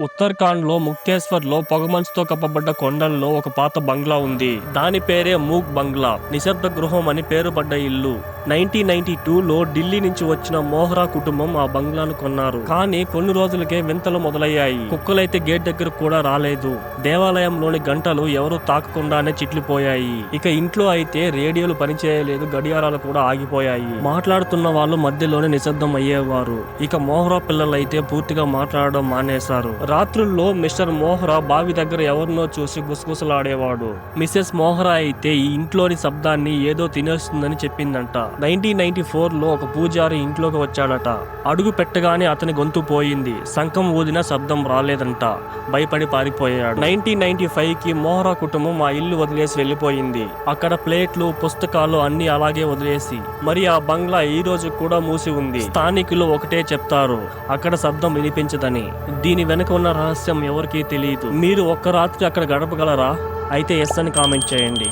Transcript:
ఉత్తరాఖండ్లో ముక్తేశ్వర్లో పొగమంచుతో కప్పబడ్డ కొండల్లో ఒక పాత బంగ్లా ఉంది. దాని పేరే మూక్ బంగ్లా. నిశ్శబ్ద గృహం అని పేరు పడ్డ ఇల్లు. నైన్టీన్ నైన్టీ టూలో ఢిల్లీ నుంచి వచ్చిన మోహరా కుటుంబం ఆ బంగ్లాను కొన్నారు. కానీ కొన్ని రోజులకే వింతలు మొదలయ్యాయి. కుక్కలైతే గేట్ దగ్గర కూడా రాలేదు. దేవాలయంలోని గంటలు ఎవరూ తాకకుండానే చిట్లిపోయాయి. ఇక ఇంట్లో అయితే రేడియోలు పనిచేయలేదు గడియారాలు కూడా ఆగిపోయాయి. మాట్లాడుతున్న వాళ్ళు మధ్యలోనే నిశ్శబ్దం అయ్యేవారు. ఇక మోహరా పిల్లలైతే పూర్తిగా మాట్లాడడం మానేశారు. రాత్రుల్లో మిస్టర్ మోహరా బావి దగ్గర ఎవరినో చూసి గుసగుసలాడేవాడు. మిస్సెస్ మోహరా అయితే ఈ ఇంట్లోని శబ్దాన్ని ఏదో తినేస్తుందని చెప్పిందంట. నైన్టీన్ నైన్టీ ఫోర్లో ఒక పూజారి ఇంట్లోకి వచ్చాడట. అడుగు పెట్టగానే అతని గొంతు పోయింది. శంఖం ఊదిన శబ్దం రాలేదంట. భయపడి పారిపోయాడు. నైన్టీన్ నైన్టీ ఫైవ్కి మోహరా కుటుంబం ఆ ఇల్లు వదిలేసి వెళ్ళిపోయింది. అక్కడ ప్లేట్లు పుస్తకాలు అన్ని అలాగే వదిలేసి మరి ఆ బంగ్లా ఈ రోజు కూడా మూసి ఉంది. స్థానికులు ఒకటే చెప్తారు. అక్కడ శబ్దం వినిపించదని. దీని వెనుక ఉన్న రహస్యం ఎవరికీ తెలియదు మీరు ఒక్క రాత్రి అక్కడ గడపగలరా? అయితే ఎస్ అని కామెంట్ చేయండి.